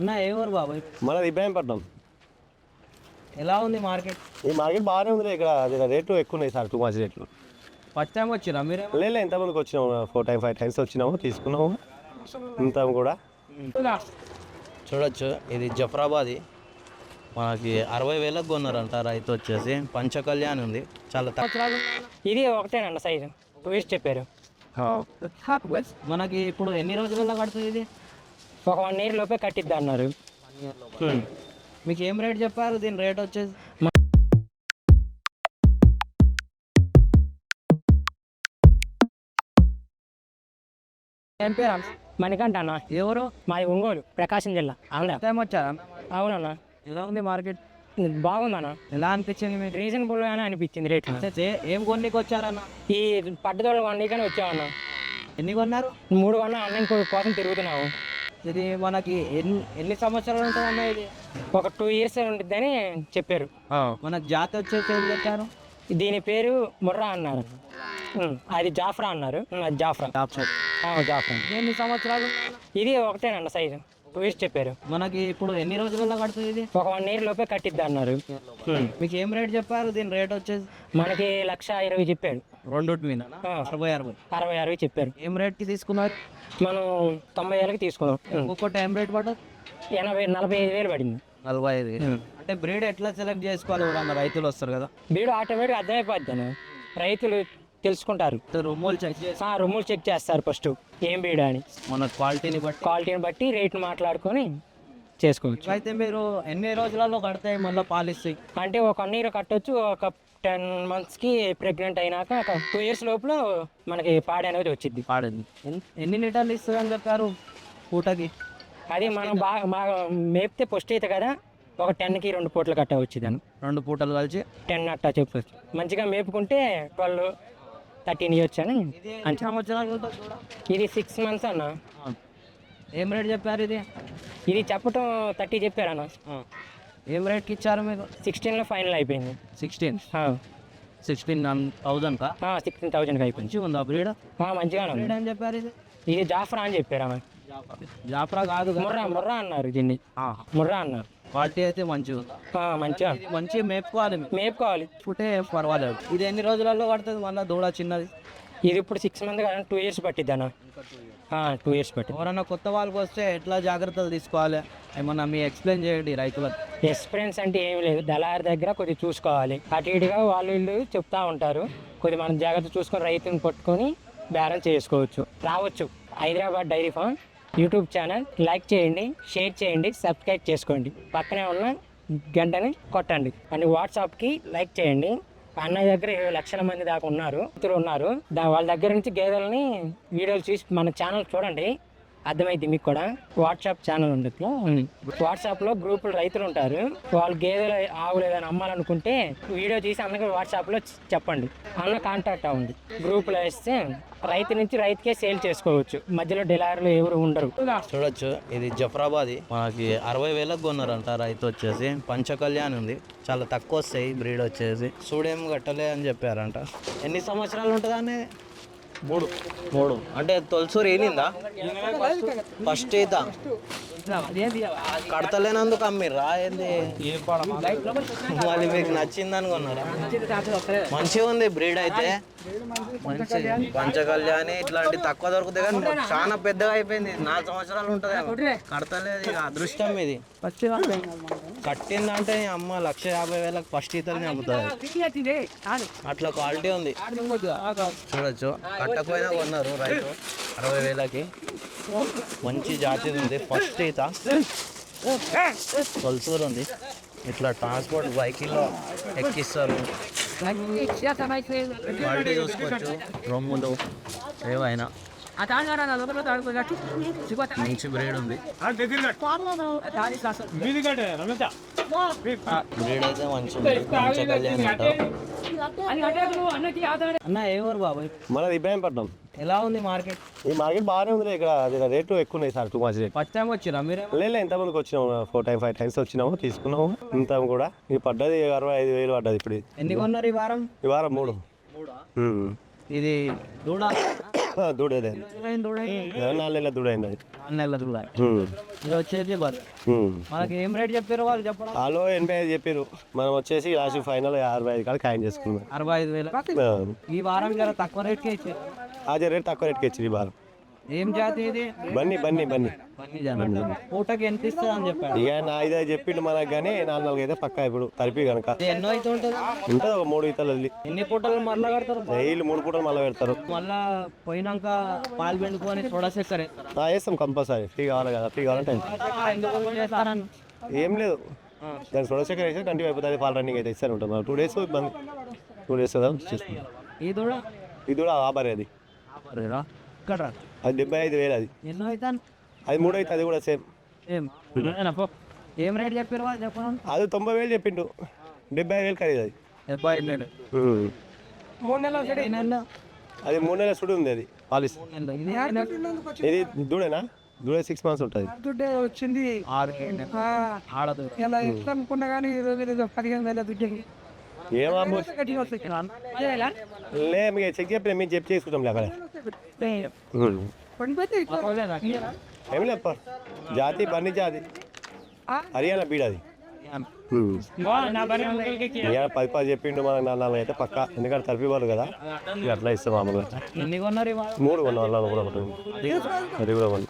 అన్న ఏ ఊరు బాబాయ్ మనది ఇబ్రాహీంపట్నం. ఎలా ఉంది మార్కెట్? ఈ మార్కెట్ బాగానే ఉంది ఇక్కడ జర రేట్లు ఎక్కువ ఉన్నాయి సార్ టూ మచ్ రేట్లు. ఫస్ట్ టైం వచ్చిరా మీరే లేదు ఇంతమందికి వచ్చినాము ఫోర్ టైం ఫైవ్ టైమ్స్ వచ్చినాము తీసుకున్నాము. ఇంత కూడా. చూడొచ్చు ఇది జఫరాబాది. మనకి అరవై వేలకు కొన్నారంట రైతు వచ్చేసి పంచకళ్యాణ్ ఉంది చాలా తక్కువ. ఇది ఒకటేనండి సైజు టూరిస్ట్ చెప్పారు. మనకి ఇప్పుడు ఎన్ని రోజులలో కడుతుంది ఇది? ఒక వన్ ఇయర్ లోపే కట్టిద్ది అన్నారు. మీకు ఏం రేట్ చెప్పారు? దీని రేట్ వచ్చేసి? ఏం పేరు అన్న? మణికంఠ అన్న. ఎవరు? మాది ఒంగోలు ప్రకాశం జిల్లా ఆంధ్ర. టైం వచ్చారా? అవునన్నా. ఎలా ఉంది మార్కెట్? బాగుందన్న. ఎలా అనిపించింది మీకు? రీజనబుల్ గానే అనిపించింది రేట్. అయితే ఏం కొన్నికి వచ్చారన్న? ఈ పట్టుదల వన్ కానీ వచ్చామన్న ఎన్ని కొన్నారు? మూడు వన్న ఆన్లైన్ కోసం తిరుగుతున్నాము ఇది మనకి ఎన్ని ఎన్ని సంవత్సరాలు ఉంటుందన్న ఇది? ఒక టూ ఇయర్స్ ఉంటుందని చెప్పారు. మనకి జాతి వచ్చేసి ఏం చెప్పారు దీని పేరు ముర్రా అన్నారు. ఉమ్, అది జాఫ్రా అన్నారు. ఉమ్, అది జాఫ్రా. ఆ, జాఫ్రా. ఎన్ని సంవత్సరాలు? ఇది ఒకటేనండి సైజు. టూరిస్ట్ చెప్పారు. మనకి ఇప్పుడు ఎన్ని రోజులలో కడుతుంది ఇది? ఒక వన్ ఇయర్ లోపే కట్టిద్ది అన్నారు. ఉమ్. మీకు ఏం రేట్ చెప్పారు? దీని రేట్ వచ్చేసి? మనకి లక్ష ఇరవై చెప్పాడు. రెండు మీద ఆ. అరవై అరవై. అరవై అరవై చెప్పారు. ఏం రేట్కి తీసుకున్నారు? మనం తొంభై వేలకి తీసుకున్నాం. ఉమ్. ఒక్కొక్క టైం రేట్ పడదు ఎనభై నలభై ఐదు వేలు పడింది. నలభై ఐదు అంటే బ్రీడ్ ఎట్లా సెలెక్ట్ చేసుకోవాలి? ఎవరన్నా రైతులు వస్తారు కదా. బీడు ఆటోమేటిక్ అర్థమైపోద్ది. రైతులు తెలుసుకుంటారు. రూములు చెక్ రొమ్ములు చెక్ చేస్తారు ఫస్ట్ ఏం బీడు అని. మన క్వాలిటీని బట్టి క్వాలిటీని బట్టి రేట్లు మాట్లాడుకొని చేసుకోవచ్చు. అయితే మీరు ఎన్ని రోజులలో కడతాయి మళ్ళీ పాలిస్తాయి అంటే ఒక వన్ ఇయర్ కట్టొచ్చు ఒక టెన్ మంత్స్కి ప్రెగ్నెంట్ అయినాక ఒక టూ ఇయర్స్ లోపల మనకి పాడి అనేది వచ్చింది పాడింది. ఎన్- ఎన్ని లీటర్లు ఇస్తుంది అని చెప్పారు పూటకి? అది మనం బాగా బాగా మేపితే పొస్ట్ అయితే కదా ఒక టెన్కి రెండు పూటలు కట్ట వచ్చింది అని రెండు పూటలు కలిసి టెన్ అట్టా చెప్పొచ్చు. మంచిగా మేపుకుంటే ట్వెల్వ్ థర్టీన్ ఇయర్స్ అని. ఇది సిక్స్ మంత్స్ అన్న. ఏం రేట్ చెప్పారు ఇది? ఇది చెప్పటం థర్టీ చెప్పారు అన్న. ఏం రేట్కి ఇచ్చారు మీకు సిక్స్టీన్లో ఫైనల్ అయిపోయింది. సిక్స్టీన్? సిక్స్టీన్ థౌజండ్ కా సిక్స్టీన్ థౌజండ్కి అయిపోయింది. మంచిగా ఉందా బ్రీడ్ ఉంది. బ్రీడ్ అని చెప్పారు ఇది? ఇది జాఫ్రా అని చెప్పారు అన్న జాఫ్రా. కాదు. ముర్రా ముర్రా అన్నారు దీన్ని. ముర్రా అన్నారు. క్వాలిటీ అయితే మంచిగా ఉందా. ఆ, మంచిగా. మంచిగా మేపుకోవాలి. మేపుకోవాలి. పుట్టే పర్వాలేదు. ఇది ఎన్ని రోజులలో పడుతుంది? మళ్ళీ దూడ చిన్నది? ఇది ఇప్పుడు సిక్స్ మంత్ కదా టూ ఇయర్స్ పట్టిద్ది అన్న. టూ ఇయర్స్ పట్టింది ఎవరైనా కొత్త వాళ్ళకి వస్తే ఎట్లా జాగ్రత్తలు తీసుకోవాలి? ఏమన్నా మీ ఎక్స్ప్లెయిన్ చేయండి రైతులకు. ఎక్స్పీరియన్స్ అంటే ఏమి లేదు. దళారి దగ్గర కొద్దిగా చూసుకోవాలి. అటు ఇటుగా వాళ్ళు వీళ్ళు చెప్తా ఉంటారు. కొద్దిగా మనం జాగ్రత్త చూసుకొని రైతుని పట్టుకొని బేరం చేసుకోవచ్చు. రావచ్చు. Hyderabad dairy farm. YouTube channel like చేయండి షేర్ చేయండి సబ్స్క్రైబ్ చేసుకోండి. పక్కనే ఉన్న గంటని కొట్టండి. అండ్ వాట్సాప్కి లైక్ చేయండి. అన్నయ్య దగ్గర ఇరవై లక్షల మంది దాకా ఉన్నారు ఇద్దరు ఉన్నారు. దా వాళ్ళ దగ్గర నుంచి గేదెలని వీడియోలు చూసి మన ఛానల్ చూడండి. అర్థమైంది మీకు కూడా? వాట్సాప్ ఛానల్ ఉంది ఇట్లా. వాట్సాప్లో గ్రూపులు రైతులు ఉంటారు. వాళ్ళు గేదెలు ఆవులు ఏదైనా అమ్మాలనుకుంటే వీడియో తీసి అన్నకి వాట్సాప్లో చెప్పండి. అన్న కాంటాక్ట్ అవ్వండి. గ్రూపులో వేస్తే రైతు నుంచి రైతుకే సేల్ చేసుకోవచ్చు. మధ్యలో డెలారీలు ఎవరు ఉండరు. చూడొచ్చు. ఇది జఫరాబాది. మనకి అరవై వేలకు కొన్నారంట రైతు వచ్చేసి. పంచకళ్యాణ్ ఉంది. చాలా తక్కువ వస్తాయి బ్రీడ్ వచ్చేసి. చూడేం కట్టలే అని చెప్పారంట. ఎన్ని సంవత్సరాలు ఉంటుందని మూడు. మూడు. అంటే తొలసూరు ఏలిందా ఫస్ట్ ఈత. కడతలేనందుకు అమ్మిర్రా ఏంది? మళ్ళీ మీకు నచ్చింది అనుకున్నారా? మంచిగా ఉంది బ్రీడ్ అయితే. మంచి పంచకళ్యాణి ఇట్లాంటి తక్కువ దొరుకుతాయి కానీ చాలా పెద్దగా అయిపోయింది. నాలుగు సంవత్సరాలు ఉంటుంది కడతలేదు ఇక అదృష్టం ఇది. కట్టిందంటే అమ్మ లక్ష యాభై వేలకు ఫస్ట్ ఈతలు చంపుతుంది అట్లా క్వాలిటీ ఉంది. చూడొచ్చు. కట్టకపోయినా కొన్నారు రైతు. అరవై వేలకి. మంచి జాతి ఉంది. ఫస్ట్ ఈత. తొలసూరు ఉంది. ఇట్లా ట్రాన్స్పోర్ట్ వెహికల్లో ఎక్కిస్తారు. క్వాలిటీ చూసుకోవచ్చు. రొమ్ములు. ఏవైనా. మంచి బ్రీడ్ ఉంది బ్రీడ్ అయితే మంచి అన్న ఏ ఊరు బాబాయ్ మనది ఇబ్రాహీంపట్నం. ఎలా ఉంది మార్కెట్? ఈ మార్కెట్ బాగానే ఉంది ఇక్కడ. రేట్లు ఎక్కువ ఉన్నాయి sir too much rate. First time వచ్చిరా మీరే? లేదు ఇంతమందికి వచ్చినాము. ఫోర్ టైం ఫైవ్ టైమ్స్ వచ్చినాము తీసుకున్నాము. ఇంత కూడా. ఇది పడ్డది అరవై ఐదు వేలు పడ్డది ఇప్పుడు. ఎన్ని కొన్నారు ఈ వారం? ఈ వారం మూడు. ఇది దూడ? దూడేదే. నాలుగు నెలల దూడైంది అది. నెలల దూడ. ఇది వచ్చేసి. మనకి ఏం రేట్ చెప్పారు వాళ్ళు చెప్పడం? వాళ్ళు ఎనభై ఐదు చెప్పారు. మనం వచ్చేసి లాస్ట్ ఫైనల్ అరవై ఐదు కాడ ఖాయం చేసుకున్నాం. అరవై ఐదు వేలు. ఈ వారం జర తక్కువ రేట్కే ఇచ్చారు. ఆ రేట్ తక్కువ రేట్కి ఇచ్చింది ఈ బాగా ఏం జాతి ఇది? బన్నీ బన్నీ బన్నీ. జాతి. పూటకి ఎంత ఇస్తుంది అని చెప్పాడు? ఇక నా ఐదు చెప్పిండు మనకు కానీ నాలుగు నాలుగు అయితే పక్కా ఇప్పుడు తరిపి కనుక ఇది ఎన్నో అయితే ఉంటుంది? ఉంటుంది ఒక మూడు ఇతలు వదిలి ఎన్ని పూటలు మరలా కడతారు? డైలీ మూడు పూటలు మళ్ళీ పెడతారు. మళ్ళా పోయినాక పాలు పిండుకొని సోడా చక్కెర వేస్తాం కంపల్సరీ. ఫ్రీ కావాలి కదా ఫ్రీ కావాలంటే ఏం లేదు. దాని సొడ చక్కెర వేస్తే కంటిన్యూ అయిపోతుంది. పాల రన్నింగ్ అయితే ఇస్తాను ఉంటాం. టూ డేస్ ఇబ్బంది. టూ డేస్ కదా ఈ దూడ? ఇది కూడా ఆబరే అది రేరా ఇక్కడ రా. అది డెబ్బై ఐదు వేలు అది. ఎన్నో అవుతాను? అది మూడు అయితే అది కూడా సేమ్. ఏం పో. ఏం రేట్ చెప్పారు వాళ్ళు? చెప్పండి అది తొంభై వేలు చెప్పిండు. డెబ్బై ఐదు వేలు ఖరీదు అది. డెబ్బై ఐదు వేలు. మూడు నెలలు ఒకటి నెలలు? అది మూడు నెలల సుడు ఉంది అది. పాలిస్. ఇది దూడేనా? దూడ సిక్స్ మంత్స్ ఉంటుంది. దుడ్డే వచ్చింది. ఆడదు ఇలా అనుకున్నా కానీ ఇరవై వేలు పదిహేను వేల దుడ్డకి. ఏమో లే మీకు చెక్ చెప్పిన మేము చెక్ చేసుకుంటాం అక్కడ? ఏం లేప్ప జాతి బన్నీ జాతి హర్యానా బీడాది పది పది చెప్పిండు మనకు నాలుగు అయితే పక్క ఎందుకంటే తరిపి వాళ్ళు కదా ఇక అట్లా ఇస్తాం మామూలుగా ఎన్ని కొన్నారు మూడు కొన్నాం అలా కూడా ఒకటి అది కూడా ఉంది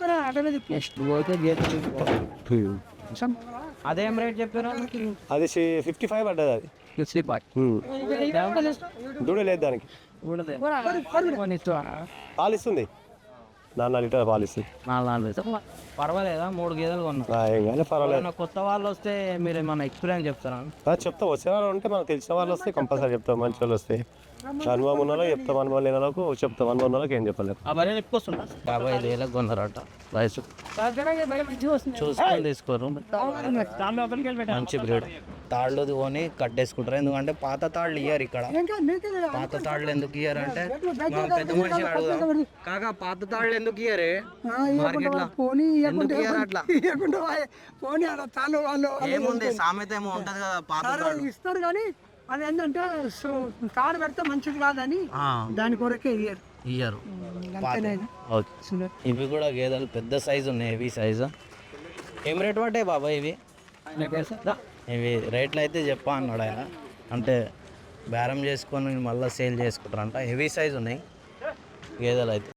అదేం రేట్ చెప్పారు అది ఫిఫ్టీ ఫైవ్ పడ్డది అది ఫిఫ్టీ ఫైవ్ దూడ లేదు దానికి. కొన్ని ఇస్తా పాలు ఇస్తుంది నాలుగు నాలుగు లీటర్ పాలు ఇస్తుంది నాలుగు నాలుగు వేలు. పర్వాలేదా? మూడు గేదెలు కొన్నారు ఆ, ఏం కానీ పర్వాలేదు. కొత్త వాళ్ళు వస్తే మీరు ఏమన్నా ఎక్స్పీరియన్స్ చెప్తారా? చెప్తా. వచ్చే వాళ్ళు ఉంటే మనకు తెలిసిన వాళ్ళు వస్తే కంపల్సరీ చెప్తాం. మంచి వాళ్ళు వస్తే. అనుభవం ఉన్న వాళ్ళకి చెప్తాం అనుభవం లేని వాళ్ళకు చెప్తాం అనుభవం వాళ్ళకి ఏం చెప్పలేదు ఆ బరే చెప్పుకొస్తుంటా యాభై ఐదు వేలకు కొన్నారట. వయసు. చూసుకొని తీసుకోరు. మంచి బ్రీడ్. తాళ్ళు కొని కట్టేసుకుంటారు. ఎందుకంటే పాత తాళ్ళు ఇయ్యారు ఇక్కడ. పాత తాళ్ళు ఎందుకు ఇయ్యారు అంటే మా పెద్ద మనిషి అడుగుదాం. కాక పాత తాళ్ళు ఎందుకు ఇయ్యారే? అట్లా? ఏముంది? సామెత ఏమో ఉంటది కదా పాత తాళ్ళు. ఇస్తారు కానీ అది ఏంటంటే సో తాడు పెడితే మంచిది కాదని దాని కొరకే ఇయ్యరు. ఇవి కూడా గేదెలు పెద్ద సైజు ఉన్నాయి హెవీ సైజు. ఏం రేట్ పడ్డాయి బాబా ఇవి? ఇవి రేట్లు అయితే చెప్పా అన్నాడు ఆయన. అంటే బేరం చేసుకొని మళ్ళీ సేల్ చేసుకుంటారంట. హెవీ సైజ్ ఉన్నాయి. గేదెలు అయితే.